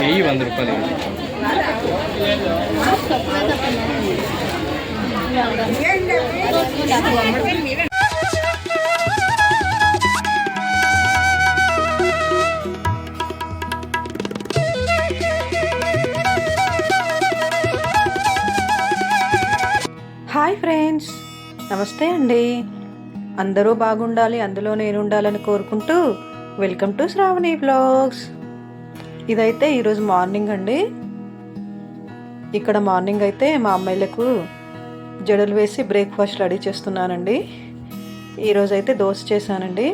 వెయ్యి వంద రూపాయలు. హాయ్ ఫ్రెండ్స్ నమస్తే అండి. అందరూ బాగుండాలి అందులో నేను ఉండాలని కోరుకుంటూ వెల్కమ్ టు శ్రావణి బ్లాగ్స్. ఇదైతే ఈరోజు మార్నింగ్ అండి. ఇక్కడ మార్నింగ్ అయితే మా అమ్మాయిలకు జడలు వేసి బ్రేక్ఫాస్ట్ రెడీ చేస్తున్నానండి. ఈరోజు అయితే దోశ చేశానండి.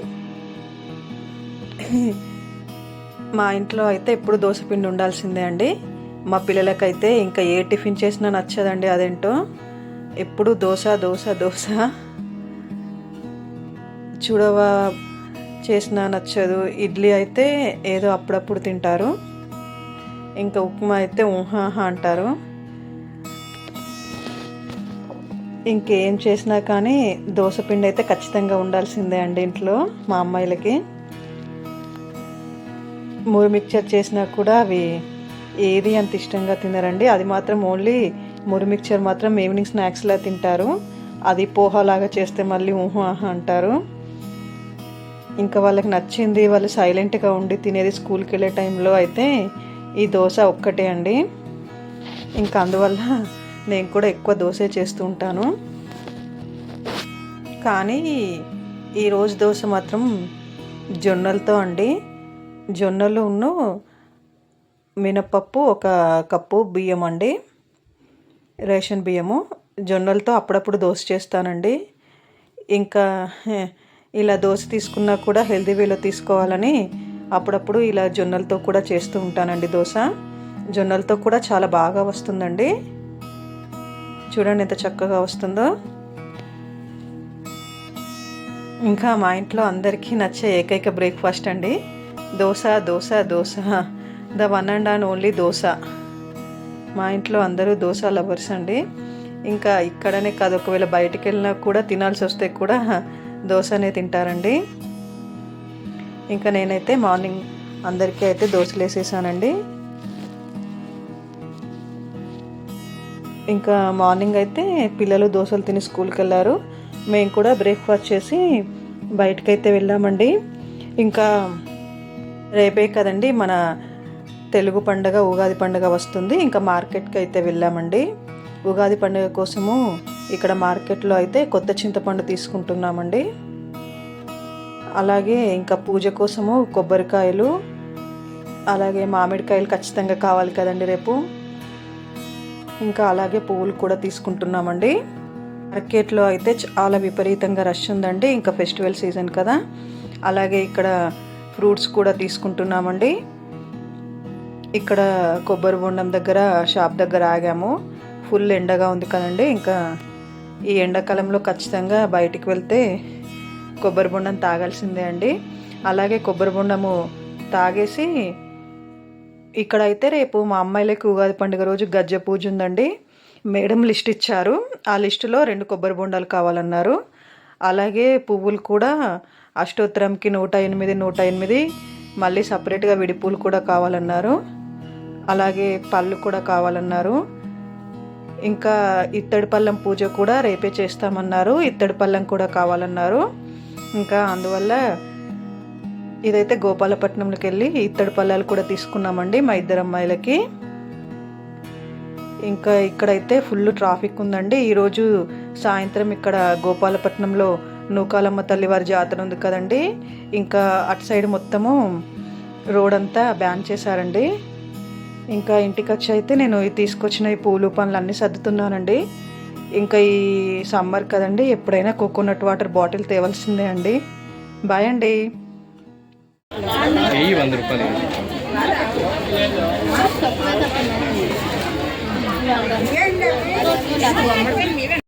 మా ఇంట్లో అయితే ఎప్పుడు దోశ పిండి ఉండాల్సిందే అండి. మా పిల్లలకైతే ఇంకా ఏ టిఫిన్ చేసినా నచ్చదండి అదేంటో. ఎప్పుడు దోశ దోశ దోశ. చూడవా చేసినా నచ్చదు. ఇడ్లీ అయితే ఏదో అప్పుడప్పుడు తింటారు. ఇంకా ఉప్మా అయితే ఊహాహా అంటారు. ఇంకేం చేసినా కానీ దోశపిండి అయితే ఖచ్చితంగా ఉండాల్సిందే అండి ఇంట్లో మా అమ్మాయిలకి. మూడు మిక్చర్ చేసినా కూడా అవి ఏది అంత ఇష్టంగా తినరండి. అది మాత్రం ఓన్లీ మురి మిక్చర్ మాత్రం ఈవినింగ్ స్నాక్స్లా తింటారు. అది పోహాలాగా చేస్తే మళ్ళీ ఊహ అంటారు. ఇంకా వాళ్ళకి నచ్చింది వాళ్ళు సైలెంట్గా ఉండి తినేది స్కూల్కి వెళ్ళే టైంలో అయితే ఈ దోశ ఒక్కటే అండి. ఇంకా అందువల్ల నేను కూడా ఎక్కువ దోశ చేస్తూ ఉంటాను. కానీ ఈ రోజు దోశ మాత్రం జొన్నలతో అండి. జొన్నలును మినపప్పు ఒక కప్పు బియ్యం అండి. రేషన్ బియ్యము. జొన్నలతో అప్పుడప్పుడు దోశ చేస్తానండి. ఇంకా ఇలా దోశ తీసుకున్నా కూడా హెల్దీ వేలో తీసుకోవాలని అప్పుడప్పుడు ఇలా జొన్నలతో కూడా చేస్తూ ఉంటానండి దోశ. జొన్నలతో కూడా చాలా బాగా వస్తుందండి. చూడండి ఎంత చక్కగా వస్తుందో. ఇంకా మా ఇంట్లో అందరికీ నచ్చే ఏకైక బ్రేక్ఫాస్ట్ అండి. Dosa dosa dosa. The one and and only dosa. మా ఇంట్లో అందరూ దోశ లవర్స్ అండి. ఇంకా ఇక్కడనే కాదు ఒకవేళ బయటికి వెళ్ళినా కూడా తినాల్సి వస్తే కూడా దోశనే తింటారండి. ఇంకా నేనైతే మార్నింగ్ అందరికీ అయితే దోశలు వేసేసానండి ఇంకా మార్నింగ్ అయితే పిల్లలు దోశలు తిని స్కూల్కి వెళ్ళారు మేము కూడా బ్రేక్ఫాస్ట్ చేసి బయటకైతే వెళ్ళామండి. ఇంకా రేపే కదండి మన తెలుగు పండగ ఉగాది పండగ వస్తుంది. ఇంకా మార్కెట్కి అయితే వెళ్ళామండి. ఉగాది పండుగ కోసము ఇక్కడ మార్కెట్లో అయితే కొత్త చింతపండు తీసుకుంటున్నామండి. అలాగే ఇంకా పూజ కోసము కొబ్బరికాయలు అలాగే మామిడికాయలు ఖచ్చితంగా కావాలి కదండి రేపు. ఇంకా అలాగే పువ్వులు కూడా తీసుకుంటున్నామండి. మార్కెట్లో అయితే చాలా విపరీతంగా రష్ ఉందండి ఇంకా ఫెస్టివల్ సీజన్ కదా. అలాగే ఇక్కడ ఫ్రూట్స్ కూడా తీసుకుంటున్నామండి. ఇక్కడ కొబ్బరి బొండం దగ్గర షాప్ దగ్గర ఆగాము. ఫుల్ ఎండగా ఉంది కదండి ఇంకా ఈ ఎండాకాలంలో ఖచ్చితంగా బయటికి వెళ్తే కొబ్బరి బొండం తాగాల్సిందే అండి. అలాగే కొబ్బరి బొండము తాగేసి ఇక్కడైతే రేపు మా అమ్మాయిలకు ఉగాది పండుగ రోజు గజ్జ పూజ ఉందండి. మేడం లిస్ట్ ఇచ్చారు. ఆ లిస్టులో రెండు కొబ్బరి బొండాలు కావాలన్నారు. అలాగే పువ్వులు కూడా అష్టోత్తరంకి నూట ఎనిమిది నూట ఎనిమిది మళ్ళీ సపరేట్గా విడి పూలు కూడా కావాలన్నారు. అలాగే పళ్ళు కూడా కావాలన్నారు. ఇంకా ఇత్తడి పళ్ళం పూజ కూడా రేపే చేస్తామన్నారు. ఇత్తడి పళ్ళం కూడా కావాలన్నారు. ఇంకా అందువల్ల ఇదైతే గోపాలపట్నంలోకి వెళ్ళి ఇత్తడి పళ్ళాలు కూడా తీసుకున్నామండి మా ఇద్దరు అమ్మాయిలకి. ఇంకా ఇక్కడైతే ఫుల్ ట్రాఫిక్ ఉందండి. ఈరోజు సాయంత్రం ఇక్కడ గోపాలపట్నంలో నూకాలమ్మ తల్లివారి జాతర ఉంది కదండి. ఇంకా అటు సైడ్ మొత్తము రోడ్ అంతా బ్యాన్ చేశారండి. ఇంకా ఇంటికి వచ్చి అయితే నేను తీసుకొచ్చిన ఈ పూలు పనులు అన్నీ సర్దుతున్నానండి. ఇంకా ఈ సమ్మర్ కదండి ఎప్పుడైనా కోకోనట్ వాటర్ బాటిల్ తేవాల్సిందే అండి. బాయ్ అండి. రూపాయలు.